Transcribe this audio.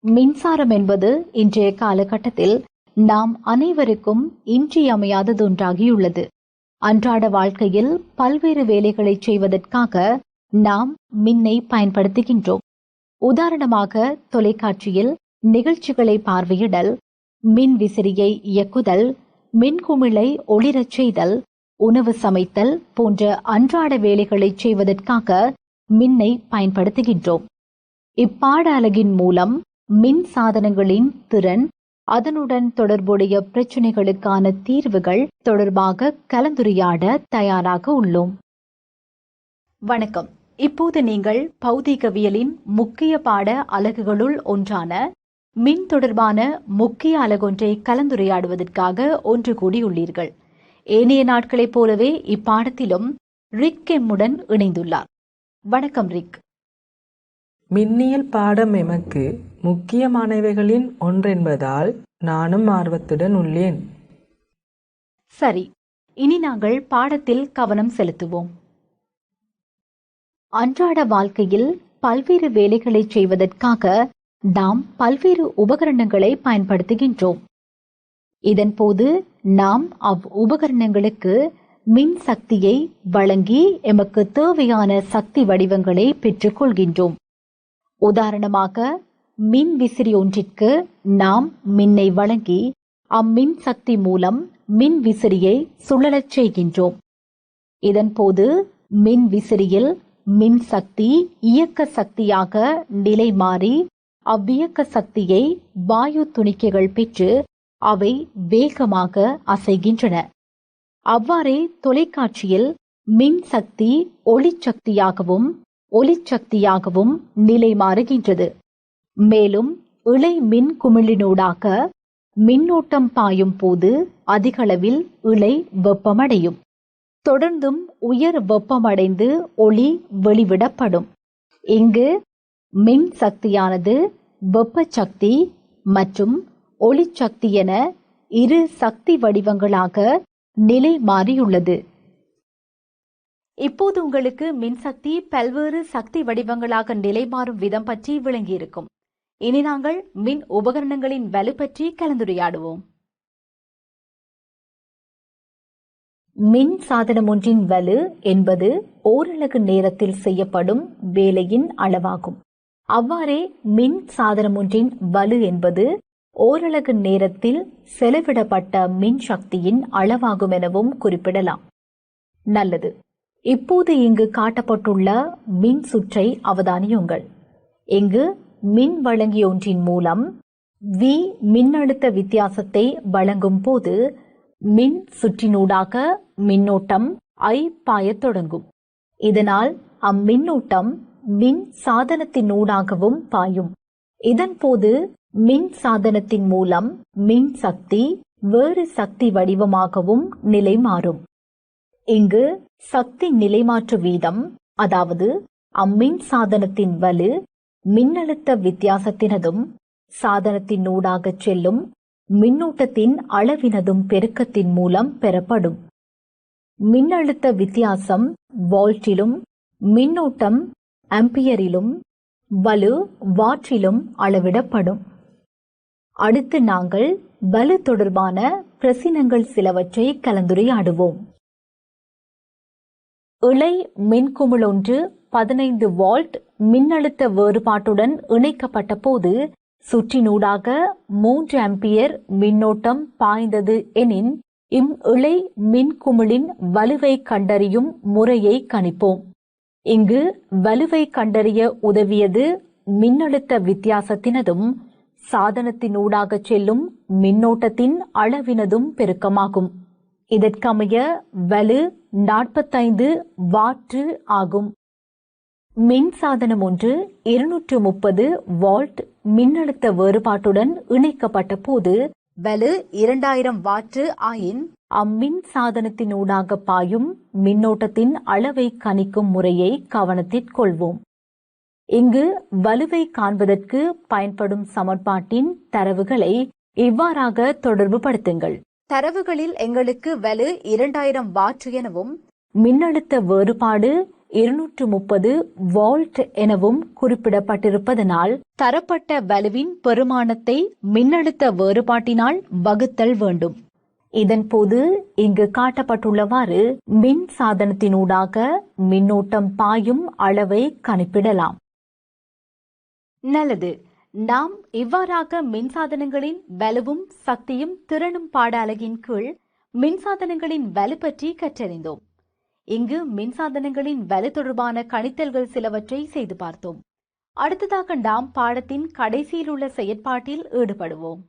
மின்சாரம் என்பது இன்றைய காலகட்டத்தில் நாம் அனைவருக்கும் இன்றியமையாததொன்றாகியுள்ளது. அன்றாட வாழ்க்கையில் பல்வேறு வேலைகளை செய்வதற்காக நாம் மின்னை பயன்படுத்துகின்றோம். உதாரணமாக தொலைக்காட்சியில் நிகழ்ச்சிகளை பார்வையிடல் மின் விசிறியை இயக்குதல் மின்குமிழை ஒளிரச் செய்தல் உணவு சமைத்தல் போன்ற அன்றாட வேலைகளை செய்வதற்காக மின்னை பயன்படுத்துகின்றோம். இப்பாட அலகின் மூலம் மின் சாதனங்களின் திறன் அதனுடன் தொடர்புடைய பிரச்சினைகளுக்கான தீர்வுகள் தொடர்பாக கலந்துரையாட தயாராக உள்ளோம். வணக்கம். இப்போது நீங்கள் பௌதிகவியலின் முக்கிய பாட அலகுகளுள் ஒன்றான மின் தொடர்பான முக்கிய அலகொன்றை கலந்துரையாடுவதற்காக ஒன்று கூடியுள்ளீர்கள் ஏனைய நாட்களைப் போலவே இப்பாடத்திலும் ரிக் எம்முடன் இணைந்துள்ளார். வணக்கம் ரிக். மின்னியல் பாடம் எமக்கு முக்கியமானவைகளின் ஒன்றென்பதால் நானும் ஆர்வத்துடன் உள்ளேன். சரி இனி நாங்கள் பாடத்தில் கவனம் செலுத்துவோம். அன்றாட வாழ்க்கையில் பல்வேறு வேலைகளை செய்வதற்காக நாம் பல்வேறு உபகரணங்களை பயன்படுத்துகின்றோம். இதன்போது நாம் அவ் உபகரணங்களுக்கு மின் சக்தியை வழங்கி எமக்கு தேவையான சக்தி வடிவங்களை பெற்றுக்கொள்கின்றோம். உதாரணமாக மின் விசிறி ஒன்றிற்கு நாம் மின்னை வழங்கி அம்மின் சக்தி மூலம் மின் விசிறியை சுழலச் செய்கின்றோம். இதன்போது மின் விசிறியில் மின் சக்தி இயக்க சக்தியாக நிலை மாறி அவ்வியக்க சக்தியை வாயு துணிக்கைகள் பெற்று அவை வேகமாக அசைகின்றன. அவ்வாறே தொலைக்காட்சியில் மின் சக்தி ஒளிச்சக்தியாகவும் ஒளிச்சக்தியாகவும் நிலை மாறுகின்றது. மேலும் இழை மின் குமிழினூடாக மின்னோட்டம் பாயும் போது அதிகளவில் இழை வெப்பமடையும். தொடர்ந்தும் உயர் வெப்பமடைந்து ஒளி வெளிவிடப்படும். இங்கு மின் சக்தியானது வெப்ப சக்தி மற்றும் ஒளிச்சக்தி என இரு சக்தி வடிவங்களாக நிலை மாறியுள்ளது. இப்போது உங்களுக்கு மின்சக்தி பல்வேறு சக்தி வடிவங்களாக நிலைமாறும் விதம் பற்றி விளங்கியிருக்கும். இனி நாங்கள் மின் உபகரணங்களின் வலு பற்றி கலந்துரையாடுவோம். மின் சாதனம் ஒன்றின் வலு என்பது ஓரலகு நேரத்தில் செய்யப்படும் வேலையின் அளவாகும். அவ்வாறே மின் சாதனம் ஒன்றின் வலு என்பது ஓரலகு நேரத்தில் செலவிடப்பட்ட மின் சக்தியின் அளவாகும் எனவும் குறிப்பிடலாம். நல்லது. இப்போது இங்கு காட்டப்பட்டுள்ள மின் சுற்றை அவதானியுங்கள். இங்கு மின் வழங்கியொன்றின் மூலம் வி மின்னழுத்த வித்தியாசத்தை வழங்கும் போது மின் சுற்றினூடாக மின்னோட்டம் ஐ பாயத் தொடங்கும். இதனால் அம்மின்னோட்டம் மின் சாதனத்தினூடாகவும் பாயும். இதன்போது மின் சாதனத்தின் மூலம் மின் சக்தி வேறு சக்தி வடிவமாகவும் நிலை மாறும் இங்கு சக்தி நிலைமாற்று வீதம் அதாவது அம்மின் சாதனத்தின் வலு மின்னழுத்த வித்தியாசத்தினதும் சாதனத்தின் ஊடாக செல்லும் மின்னூட்டத்தின் அளவினதும் பெருக்கத்தின் மூலம் பெறப்படும். மின்னழுத்த வித்தியாசம் வால்ட்டிலும் மின்னூட்டம் ஆம்பியரிலும் வலு வாற்றிலும் அளவிடப்படும். அடுத்து நாங்கள் வலு தொடர்பான பிரசினங்கள் சிலவற்றை கலந்துரையாடுவோம். இழை மின்குமிழ் ஒன்று பதினைந்து வால்ட் மின்னழுத்த வேறுபாட்டுடன் இணைக்கப்பட்ட போது சுற்றினூடாக மூன்று ஆம்பியர் மின்னோட்டம் பாய்ந்தது எனின் இம் இழை மின்குமிழின் வலுவை கண்டறியும் முறையை கணிப்போம். இங்கு வலுவை கண்டறிய உதவியது மின்னழுத்த வித்தியாசத்தினதும் சாதனத்தினூடாக செல்லும் மின்னோட்டத்தின் அளவினதும் பெருக்கமாகும். இதற்கமைய வலு நாற்பத்தைந்து வாட்டு ஆகும். மின் சாதனம் ஒன்று இருநூற்று முப்பது வால்ட் மின்னழுத்த வேறுபாட்டுடன் இணைக்கப்பட்ட போது வலு இரண்டாயிரம் வாட்டு ஆயின் அம்மின் சாதனத்தினூடாக பாயும் மின்னோட்டத்தின் அளவை கணிக்கும் முறையை கவனத்திற்கொள்வோம் இங்கு வலுவை காண்பதற்கு பயன்படும் சமன்பாட்டின் தரவுகளை இவ்வாறாக தொடர்புபடுத்துங்கள். தரவுகளில் எங்களுக்கு வலு இரண்டாயிரம் வாட் எனவும் மின்னழுத்த வேறுபாடு இருநூற்று முப்பது வால்ட் எனவும் குறிப்பிடப்பட்டிருப்பதனால் தரப்பட்ட வலுவின் பெருமானத்தை மின்னழுத்த வேறுபாட்டினால் வகுத்தல் வேண்டும். இதன்போது இங்கு காட்டப்பட்டுள்ளவாறு மின் சாதனத்தினூடாக மின்னோட்டம் பாயும் அளவை கணிப்பிடலாம் நல்லது. நாம் இவ்வாறாக மின்சாதனங்களின் வலுவும் சக்தியும் திறனும் பாட அலகின் கீழ் மின்சாதனங்களின் வலு பற்றி கற்றறிந்தோம். இங்கு மின்சாதனங்களின் வலு தொடர்பான கணித்தல்கள் சிலவற்றை செய்து பார்த்தோம். அடுத்ததாக நாம் பாடத்தின் கடைசியில் உள்ள செயற்பாட்டில் ஈடுபடுவோம்.